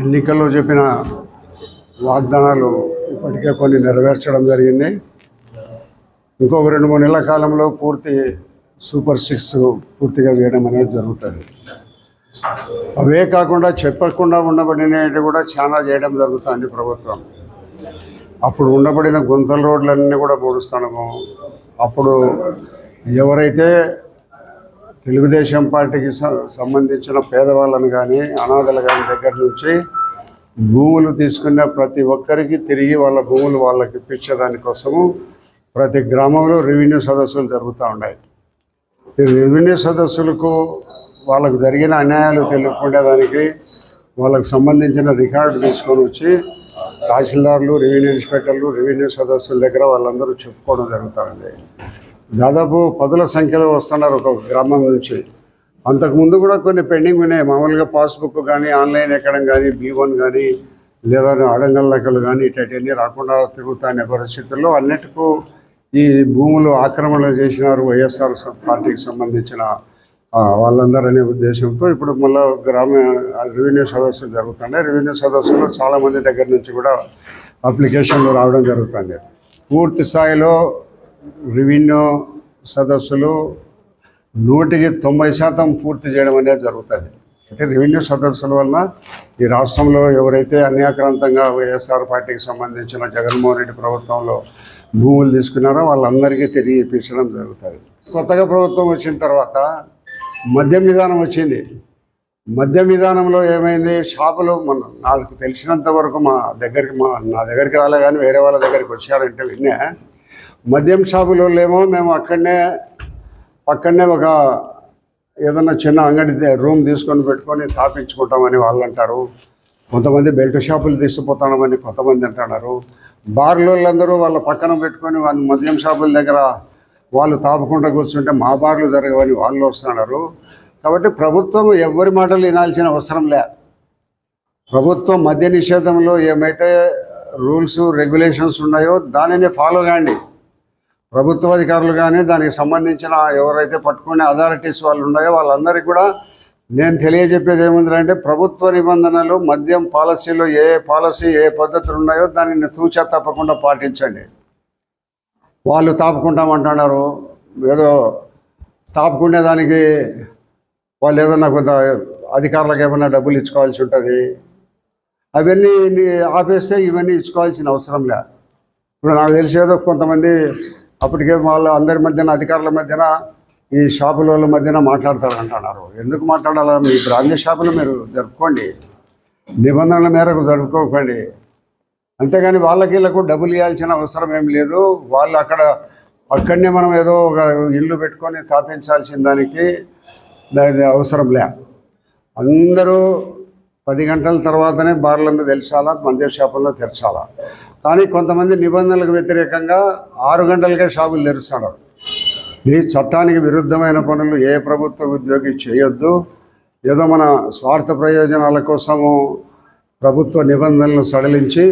ఎన్నికల్లో చెప్పిన వాగ్దానాలు ఇప్పటికే కొన్ని నెరవేర్చడం జరిగింది. ఇంకొక రెండు మూడు నెలల కాలంలో పూర్తి సూపర్ సిక్స్ పూర్తిగా వేయడం అనేది జరుగుతుంది. అవే కాకుండా చెప్పకుండా ఉండబడినవి కూడా చాలా చేయడం జరుగుతుంది ప్రభుత్వం. అప్పుడు ఉండబడిన గుంతల రోడ్లన్నీ కూడా పూడుస్తాము అప్పుడు ఎవరైతే తెలుగుదేశం పార్టీకి సంబంధించిన పేదవాళ్ళని కానీ అనాథలు కానీ దగ్గర నుంచి భూములు తీసుకున్న ప్రతి ఒక్కరికి తిరిగి వాళ్ళ భూములు వాళ్ళకి ఇప్పించడానికోసము ప్రతి గ్రామంలో రెవెన్యూ సదస్సులు జరుగుతూ ఉన్నాయి. ఈ రెవెన్యూ సదస్సులకు వాళ్ళకు జరిగిన అన్యాయాలు తెలుపుకునేదానికి వాళ్ళకు సంబంధించిన రికార్డు తీసుకొని వచ్చి తహసీల్దార్లు రెవెన్యూ ఇన్స్పెక్టర్లు రెవెన్యూ సదస్సుల దగ్గర వాళ్ళందరూ చెప్పుకోవడం జరుగుతుంది దాదాపు పదుల సంఖ్యలో వస్తున్నారు ఒక గ్రామం నుంచి. అంతకుముందు కూడా కొన్ని పెండింగ్ ఉన్నాయి. మామూలుగా పాస్బుక్ కానీ ఆన్లైన్ ఎక్కడం కానీ బీ వన్ కానీ లేదా అడంగల్ లెక్కలు కానీ ఇటన్నీ రాకుండా తిరుగుతానే పరిస్థితుల్లో అన్నిటికూ ఈ భూములు ఆక్రమణలు చేసినారు వైఎస్ఆర్ పార్టీకి సంబంధించిన వాళ్ళందరూ అనే ఉద్దేశంతో ఇప్పుడు మళ్ళీ గ్రామ రెవెన్యూ సదస్సులు జరుగుతున్నాయి. రెవెన్యూ సదస్సులో చాలామంది దగ్గర నుంచి కూడా అప్లికేషన్లు రావడం జరుగుతుంది. పూర్తి స్థాయిలో రెవెన్యూ సదస్సులు నూటికి తొంభై శాతం పూర్తి చేయడం అనేది జరుగుతుంది. అంటే రెవెన్యూ సదస్సుల వలన ఈ రాష్ట్రంలో ఎవరైతే అన్యాక్రాంతంగా వైఎస్ఆర్ పార్టీకి సంబంధించిన జగన్మోహన్ రెడ్డి ప్రభుత్వంలో భూములు తీసుకున్నారో వాళ్ళందరికీ తిరిగి ఇప్పించడం జరుగుతుంది. కొత్తగా ప్రభుత్వం వచ్చిన తర్వాత మద్యం విధానం వచ్చింది. మద్యం విధానంలో ఏమైంది? షాపులు మన నాకు తెలిసినంత వరకు మా దగ్గరికి మా నా దగ్గరికి రాలే కానీ వేరే వాళ్ళ దగ్గరికి వచ్చారంటే విన్నా. మద్యం షాపులో ఏమో మేము అక్కడనే పక్కనే ఒక ఏదన్నా చిన్న అంగడి రూమ్ తీసుకొని పెట్టుకొని తాపించుకుంటామని వాళ్ళు అంటారు కొంతమంది బెల్ట్ షాపులు తీసుకుపోతామని కొంతమంది అంటున్నారు. బార్లోళ్ళందరూ వాళ్ళ పక్కన పెట్టుకొని వాళ్ళ మద్యం షాపుల దగ్గర వాళ్ళు తాపకుండా కూర్చుంటే మా బార్లు జరగవని వాళ్ళు వస్తున్నారు. కాబట్టి ప్రభుత్వం ఎవరి మాటలు వినాల్సిన అవసరం లే. ప్రభుత్వం మద్య నిషేధంలో ఏమైతే రూల్స్ రెగ్యులేషన్స్ ఉన్నాయో దానిని ఫాలో కాండి. ప్రభుత్వ అధికారులు కానీ దానికి సంబంధించిన ఎవరైతే పట్టుకునే అథారిటీస్ వాళ్ళు ఉన్నాయో వాళ్ళందరికీ కూడా నేను తెలియజెప్పేది ఏముందంటే ప్రభుత్వ నిబంధనలు మద్యం పాలసీలో ఏ పాలసీ ఏ పద్ధతులు ఉన్నాయో దానిని తూచా తప్పకుండా పాటించండి. వాళ్ళు తాపుకుంటామంటున్నారు. ఏదో తాపుకునే దానికి వాళ్ళు ఏదన్నా కొంత అధికారులకు ఏమైనా డబ్బులు ఇచ్చుకోవాల్సి ఉంటుంది. అవన్నీ ఆపేస్తే ఇవన్నీ ఇచ్చుకోవాల్సిన అవసరం లే. ఇప్పుడు నాకు తెలిసి ఏదో కొంతమంది అప్పటికే వాళ్ళ అందరి మధ్యన అధికారుల మధ్యన ఈ షాపుల వాళ్ళ మధ్యన మాట్లాడతారు అంటున్నారు ఎందుకు మాట్లాడాలా? మీ బ్రాండ్య షాపులు మీరు జరుపుకోండి. నిబంధనల మేరకు జరుపుకోకండి. అంతేగాని వాళ్ళకి వీళ్ళకు డబ్బులు ఇవ్వాల్సిన అవసరం ఏం లేదు. వాళ్ళు అక్కడ అక్కడనే మనం ఏదో ఒక ఇల్లు పెట్టుకొని తాపించాల్సిన దానికి దాని అవసరం లే. అందరూ పది గంటల తర్వాతనే బార్లందరూ తెలిసాలా మద్య షాపుల్లో తెరచాలా? కానీ కొంతమంది నిబంధనలకు వ్యతిరేకంగా ఆరు గంటలకే షాపులు తెరుస్తున్నారు ఈ చట్టానికి విరుద్ధమైన పనులు ఏ ప్రభుత్వ ఉద్యోగి చేయొద్దు. ఏదో మన స్వార్థ ప్రయోజనాల కోసము ప్రభుత్వ నిబంధనలను సడలించి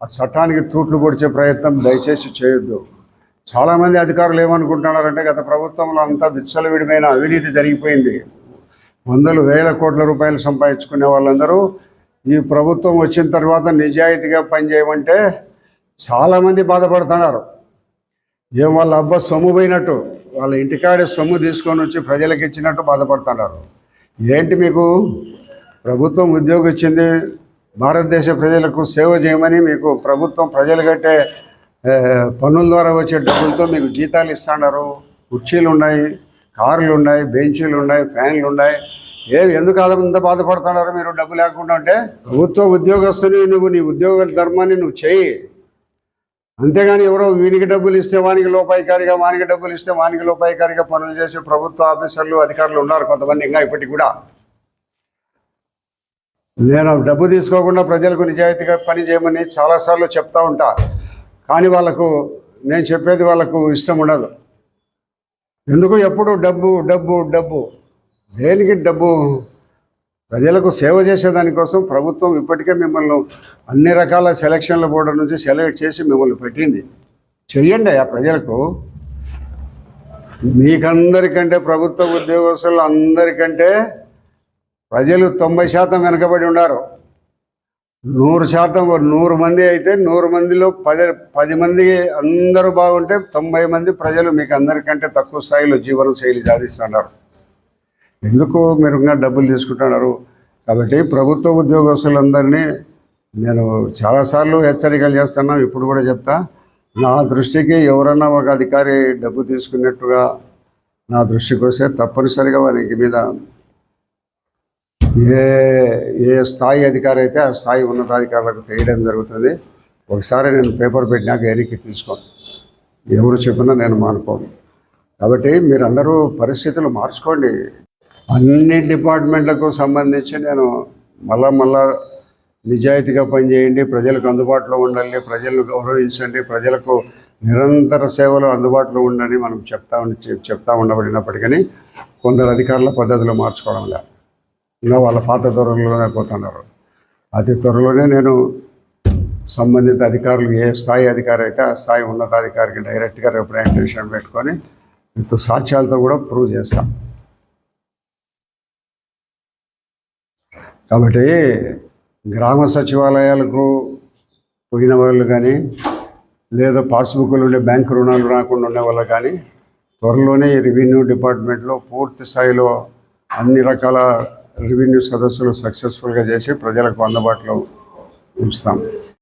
ఆ చట్టానికి తూట్లు పొడిచే ప్రయత్నం దయచేసి చేయొద్దు. చాలామంది అధికారులు ఏమనుకుంటున్నారంటే గత ప్రభుత్వంలో అంతా విచ్చలవిడిమైన అవినీతి జరిగిపోయింది. వందలు వేల కోట్ల రూపాయలు సంపాదించుకునే వాళ్ళందరూ ఈ ప్రభుత్వం వచ్చిన తర్వాత నిజాయితీగా పనిచేయమంటే చాలామంది బాధపడుతున్నారు. ఏం వాళ్ళ అబ్బా సొమ్ము పోయినట్టు వాళ్ళ ఇంటికాడే సొమ్ము తీసుకొని వచ్చి ప్రజలకు ఇచ్చినట్టు బాధపడుతున్నారు. ఏంటి మీకు? ప్రభుత్వం ఉద్యోగం ఇచ్చింది భారతదేశ ప్రజలకు సేవ చేయమని మీకు ప్రభుత్వం ప్రజలు కట్టే పన్నుల ద్వారా వచ్చే డబ్బులతో మీకు జీతాలు ఇస్తున్నారు. కుర్చీలు ఉన్నాయి కార్లు ఉన్నాయి బెంచీలు ఉన్నాయి ఫ్యాన్లు ఉన్నాయి. ఏమి ఎందుకు అంత బాధపడుతున్నారు? మీరు డబ్బు లేకుండా అంటే ప్రభుత్వ ఉద్యోగస్తుని నువ్వు నీ ఉద్యోగ ధర్మాన్ని నువ్వు చేయి. అంతేగాని ఎవరో వీనికి డబ్బులు ఇస్తే వానికి లోపాయికారిగా వానికి డబ్బులు ఇస్తే వానికి లోపాయికారిగా పనులు చేసే ప్రభుత్వ ఆఫీసర్లు అధికారులు ఉన్నారు కొంతమంది ఇంకా ఇప్పటికి కూడా. నేను డబ్బు తీసుకోకుండా ప్రజలకు నిజాయితీగా పని చేయమని చాలాసార్లు చెప్తా ఉంటా. కానీ వాళ్ళకు నేను చెప్పేది వాళ్ళకు ఇష్టం ఉండదు. ఎందుకు? ఎప్పుడు డబ్బు డబ్బు డబ్బు. దేనికి డబ్బు? ప్రజలకు సేవ చేసేదానికోసం ప్రభుత్వం ఇప్పటికే మిమ్మల్ని అన్ని రకాల సెలక్షన్ల బోర్డు నుంచి సెలెక్ట్ చేసి మిమ్మల్ని పెట్టింది. చెయ్యండి ఆ ప్రజలకు. మీకందరికంటే ప్రభుత్వ ఉద్యోగస్తులు అందరికంటే ప్రజలు తొంభై శాతం వెనకబడి ఉన్నారు. నూరు శాతం నూరు మంది అయితే నూరు మందిలో పది పది మంది అందరూ బాగుంటే తొంభై మంది ప్రజలు మీకు అందరికంటే తక్కువ స్థాయిలో జీవన శైలి సాధిస్తున్నారు. ఎందుకు మీరు ఇంకా డబ్బులు తీసుకుంటున్నారు? కాబట్టి ప్రభుత్వ ఉద్యోగస్తులందరినీ నేను చాలాసార్లు హెచ్చరికలు చేస్తున్నా ఇప్పుడు కూడా చెప్తా. నా దృష్టికి ఎవరన్నా ఒక అధికారి డబ్బు తీసుకున్నట్టుగా నా దృష్టికి వస్తే తప్పనిసరిగా వారికి మీద ఏ ఏ స్థాయి అధికారి అయితే ఆ స్థాయి ఉన్నతాధికారులకు తెలియడం జరుగుతుంది. ఒకసారి నేను పేపర్ పెట్టినాక ఎరికి తీసుకోను. ఎవరు చెప్పినా నేను మానుకోను. కాబట్టి మీరందరూ పరిస్థితులు మార్చుకోండి. అన్ని డిపార్ట్మెంట్లకు సంబంధించి నేను మళ్ళా మళ్ళా నిజాయితీగా పనిచేయండి ప్రజలకు అందుబాటులో ఉండాలి ప్రజలను గౌరవించండి ప్రజలకు నిరంతర సేవలు అందుబాటులో ఉండని మనం చెప్తా చెప్తా ఉండబడినప్పటికీ కొందరు అధికారుల పద్ధతులు మార్చుకోవడం లేదు. ఇంకా వాళ్ళ పాత త్వరలోనే పోతున్నారు. అతి త్వరలోనే నేను సంబంధిత అధికారులు ఏ స్థాయి అధికారి అయితే ఆ స్థాయి ఉన్నతాధికారికి డైరెక్ట్గా రిప్రజెంటేషన్ పెట్టుకొని సాక్ష్యాలతో కూడా ప్రూవ్ చేస్తాను కాబట్టి గ్రామ సచివాలయాలకు పోయిన వాళ్ళు కానీ లేదా పాస్బుక్లు ఉండే బ్యాంక్ రుణాలు రాకుండా ఉండే వాళ్ళు కానీ త్వరలోనే రెవెన్యూ డిపార్ట్మెంట్లో పూర్తి స్థాయిలో అన్ని రకాల రెవెన్యూ సదస్సులు సక్సెస్ఫుల్గా చేసి ప్రజలకు అందుబాటులో ఉంచుతాం.